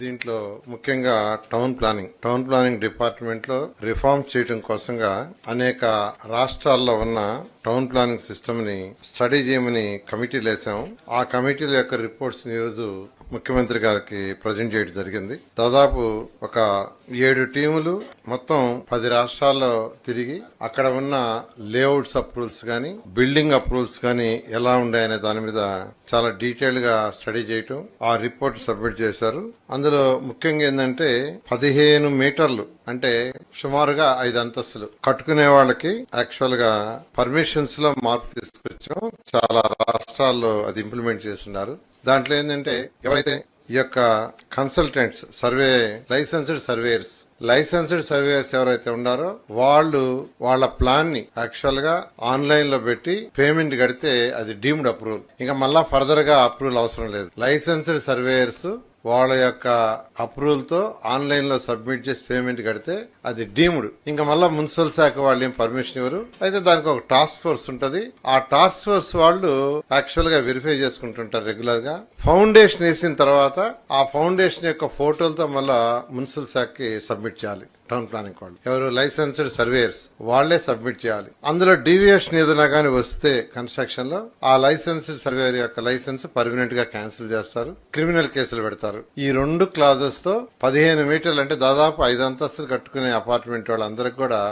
దీంట్లో ముఖ్యంగా town planning. Town planning డిపార్ట్మెంట్లో రిఫార్మ్ చేయడం కోసంగా అనేక రాష్ట్రాల్లో ఉన్న టౌన్ ప్లానింగ్ సిస్టమ్ని స్టడీ చేయమని కమిటీలు వేసాం ఆ కమిటీల యొక్క రిపోర్ట్స్ ఈ రోజు ముఖ్యమంత్రి గారికి ప్రజెంట్ చేయడం జరిగింది. దాదాపు ఒక ఏడు టీములు మొత్తం పది రాష్ట్రాల్లో తిరిగి అక్కడ ఉన్న లేఅవుట్స్ అప్రూవల్స్ కానీ బిల్డింగ్ అప్రూవల్స్ కానీ ఎలా ఉన్నాయనే దాని మీద చాలా డీటెయిల్గా స్టడీ చేయటం ఆ రిపోర్ట్ సబ్మిట్ చేశారు. అందులో ముఖ్యంగా ఏంటంటే పదిహేను మీటర్లు అంటే సుమారుగా ఐదు అంతస్తులు కట్టుకునే వాళ్ళకి యాక్చువల్గా పర్మిషన్ లో మార్పు తీసుకొచ్చాం. చాలా రాష్ట్రాల్లో అది ఇంప్లిమెంట్ చేస్తున్నారు. దాంట్లో ఏంటంటే ఎవరైతే ఈ యొక్క consultants survey licensed surveyors licensed surveyors ఎవరైతే ఉన్నారో వాళ్ళు వాళ్ళ ప్లాన్ని యాక్చువల్గా ఆన్లైన్లో పెట్టి పేమెంట్ కడితే అది డీమ్డ్ అప్రూవల్ ఇంకా మళ్ళా ఫర్దర్గా అప్రూవల్ అవసరం లేదు. లైసెన్స్డ్ సర్వేయర్స్ వాళ్ళ యొక్క అప్రూవల్తో ఆన్లైన్లో సబ్మిట్ చేసి పేమెంట్ కడితే అది డీమ్డ్ ఇంకా మళ్ళీ మున్సిపల్ శాఖ వాళ్ళు ఏం పర్మిషన్ ఇవ్వరు. అయితే దానికి ఒక టాస్క్ ఫోర్స్ ఉంటది. ఆ టాస్క్ ఫోర్స్ వాళ్ళు యాక్చువల్గా వెరిఫై చేసుకుంటుంటారు రెగ్యులర్గా. ఫౌండేషన్ వేసిన తర్వాత ఆ ఫౌండేషన్ యొక్క ఫోటోలతో మళ్ళా మున్సిపల్ శాఖకి సబ్మిట్ చేయాలి. టౌన్ ప్లానింగ్ వాళ్ళు. ఎవరు లైసెన్స్డ్ సర్వేయర్స్ వాళ్ళే సబ్మిట్ చేయాలి. అందులో డీవియేషన్ ఏదైనా కానీ వస్తే కన్స్ట్రక్షన్లో ఆ లైసెన్స్డ్ సర్వేయర్ యొక్క లైసెన్స్ పర్మనెంట్గా క్యాన్సిల్ చేస్తారు క్రిమినల్ కేసులు పెడతారు. ఈ రెండు క్లాజెస్తో పదిహేను మీటర్లు అంటే దాదాపు ఐదు అంతస్తులు కట్టుకునే అపార్ట్మెంట్ వాళ్ళందరికి కూడా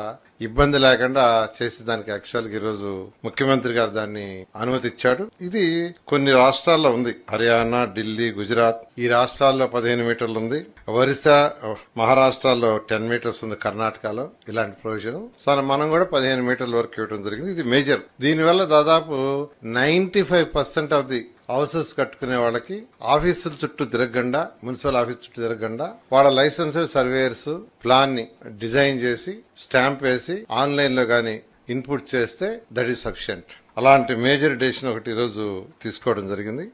ఇబ్బంది లేకుండా చేసేదానికి యాక్చువల్గా ఈరోజు ముఖ్యమంత్రి గారు దాన్ని అనుమతి ఇచ్చాడు. ఇది కొన్ని రాష్ట్రాల్లో ఉంది. హర్యానా ఢిల్లీ గుజరాత్. ఈ రాష్ట్రాల్లో పదిహేను మీటర్లు ఉంది. ఒరిస్సా మహారాష్ట్రలో టెన్ మీటర్స్ ఉంది కర్ణాటకలో. ఇలాంటి ప్రొవిజన్ సో మనం కూడా పదిహేను మీటర్ల వరకు ఇవ్వడం జరిగింది. ఇది మేజర్ దీనివల్ల దాదాపు ninety five percent of the houses కట్టుకునే వాళ్ళకి ఆఫీసుల చుట్టూ తిరగకుండా మున్సిపల్ ఆఫీస్ చుట్టూ తిరగకుండా వాళ్ళ లైసెన్స్డ్ సర్వేయర్స్ ప్లాన్ని డిజైన్ చేసి స్టాంప్ వేసి ఆన్లైన్లో గాని ఇన్పుట్ చేస్తే దట్ ఈస్ సఫిషియంట్. అలాంటి మేజర్ డెసిషన్ ఒకటి ఈరోజు తీసుకోవడం జరిగింది.